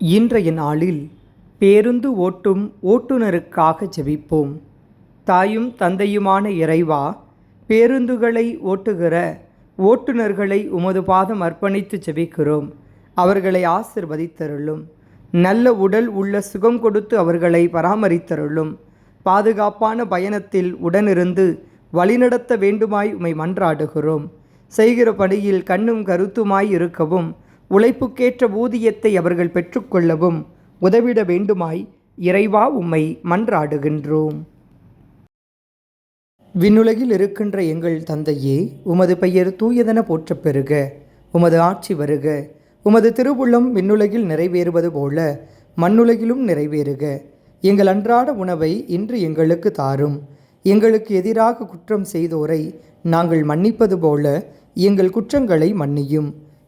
இன்றைய நாளில் பேருந்து ஓட்டும் ஓட்டுநருக்காக ஜெபிப்போம். தாயும் தந்தையுமான இறைவா பேருந்துகளை ஓட்டுகிற ஓட்டுநர்களை உமது பாதம் அர்ப்பணித்து ஜெபிக்கிறோம். அவர்களை ஆசிர்வதித்தருளும். நல்ல உடல் உள்ள சுகம் கொடுத்து அவர்களை பராமரித்தருளும். பாதுகாப்பான பயணத்தில் உடனிருந்து வழிநடத்த வேண்டுமாய் உமை மன்றாடுகிறோம். செய்கிற பணியில் கண்ணும் கருத்துமாய் இருக்கவும் உழைப்புக்கேற்ற ஊதியத்தை அவர்கள் பெற்றுக்கொள்ளவும் உதவிட வேண்டுமாய் இறைவா உம்மை மன்றாடுகின்றோம். விண்ணுலகில் இருக்கின்ற எங்கள் தந்தையே உமது பெயர் தூயதென போற்றப் பெறுக உமது ஆட்சி வருக உமது திருவுள்ளம் விண்ணுலகில் நிறைவேறுவது போல மண்ணுலகிலும் நிறைவேறுக. எங்கள் அன்றாட உணவை இன்று எங்களுக்கு தாரும் எங்களுக்கு எதிராக குற்றம் செய்தோரை நாங்கள் மன்னிப்பது போல எங்கள் குற்றங்களை மன்னியும்.